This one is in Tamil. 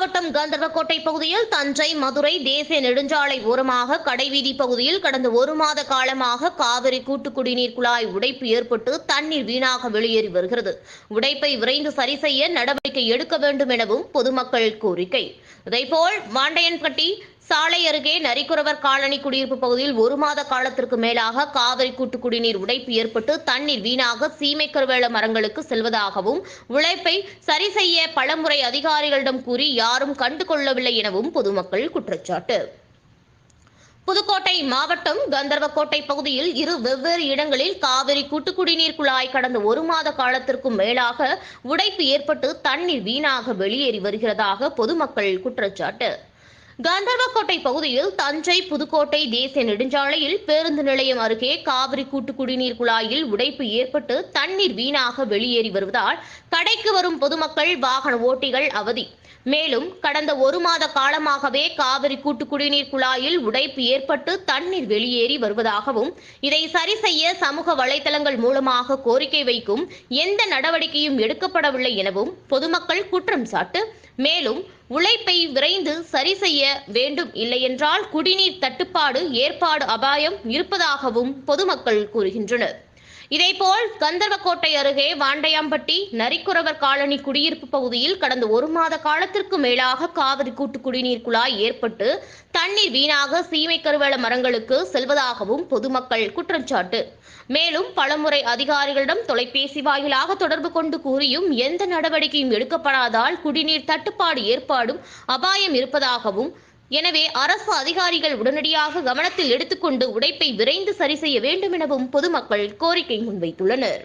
கந்தர்வக்கோட்டை பகுதியில் தஞ்சை மதுரை தேசிய நெடுஞ்சாலை ஓரமாக கடைவீதி பகுதியில் கடந்த ஒரு மாத காலமாக காவிரி கூட்டு குடிநீர் குழாய் உடைப்பு ஏற்பட்டு தண்ணீர் வீணாக வெளியேறி வருகிறது. உடைப்பை விரைந்து சரி செய்ய நடவடிக்கை எடுக்க வேண்டும் எனவும் பொதுமக்கள் கோரிக்கை. இதேபோல் வாண்டையன்பட்டி சாலை அருகே நரிக்குறவர் காலனி குடியிருப்பு பகுதியில் ஒரு மாத காலத்திற்கு மேலாக காவிரி கூட்டு குடிநீர் உடைப்பு ஏற்பட்டு தண்ணீர் வீணாக சீமை மரங்களுக்கு செல்வதாகவும் உழைப்பை சரி செய்ய பலமுறை அதிகாரிகளிடம் கூறி யாரும் கண்டுகொள்ளவில்லை எனவும் பொதுமக்கள் குற்றச்சாட்டு. புதுக்கோட்டை மாவட்டம் கந்தர்வக்கோட்டை பகுதியில் இரு வெவ்வேறு இடங்களில் காவிரி கூட்டு குடிநீர் குழாய் கடந்த ஒரு மாத காலத்திற்கும் மேலாக உடைப்பு ஏற்பட்டு தண்ணீர் வீணாக வெளியேறி வருகிறதாக பொதுமக்கள் குற்றச்சாட்டு. கந்தர்வக்கோட்டை பகுதியில் தஞ்சை புதுக்கோட்டை தேசிய நெடுஞ்சாலையில் பேருந்து நிலையம் அருகே காவிரி கூட்டு குடிநீர் குழாயில் உடைப்பு ஏற்பட்டு தண்ணீர் வீணாக வெளியேறி வருவதால் கடைக்கு வரும் பொதுமக்கள் வாகன ஓட்டிகள் அவதி. மேலும் கடந்த ஒரு மாத காலமாகவே காவிரி கூட்டு குடிநீர் குழாயில் உடைப்பு ஏற்பட்டு தண்ணீர் வெளியேறி வருவதாகவும் இதை சரி செய்ய சமூக வலைதளங்கள் மூலமாக கோரிக்கை வைக்கும் எந்த நடவடிக்கையும் எடுக்கப்படவில்லை எனவும் பொதுமக்கள் குற்றம் சாட்டு. மேலும் உழைப்பை விரைந்து சரி செய்ய வேண்டும் இல்லையென்றால் குடிநீர் தட்டுப்பாடு ஏற்பாடு அபாயம் இருப்பதாகவும் பொதுமக்கள் கூறுகின்றனர். இதேபோல் கந்தர்வக்கோட்டை அருகே வாண்டையாம்பட்டி நரிக்குறவர் காலனி குடியிருப்பு பகுதியில் கடந்த ஒரு மாத காலத்திற்கு மேலாக காவிரி கூட்டு குடிநீர் குழாய் ஏற்பட்டு தண்ணீர் வீணாக சீமை கருவேல மரங்களுக்கு செல்வதாகவும் பொதுமக்கள் குற்றச்சாட்டு மேலும் பலமுறை அதிகாரிகளிடம் தொலைபேசி வாயிலாக தொடர்பு கொண்டு கூறியும் எந்த நடவடிக்கையும் எடுக்கப்படாதால் குடிநீர் தட்டுப்பாடு ஏற்பாடும் அபாயம் இருப்பதாகவும் எனவே அரசு அதிகாரிகள் உடனடியாக கவனத்தில் எடுத்துக்கொண்டு உடைப்பை விரைந்து சரி செய்ய வேண்டும் எனவும் பொதுமக்கள் கோரிக்கை முன்வைத்துள்ளனர்.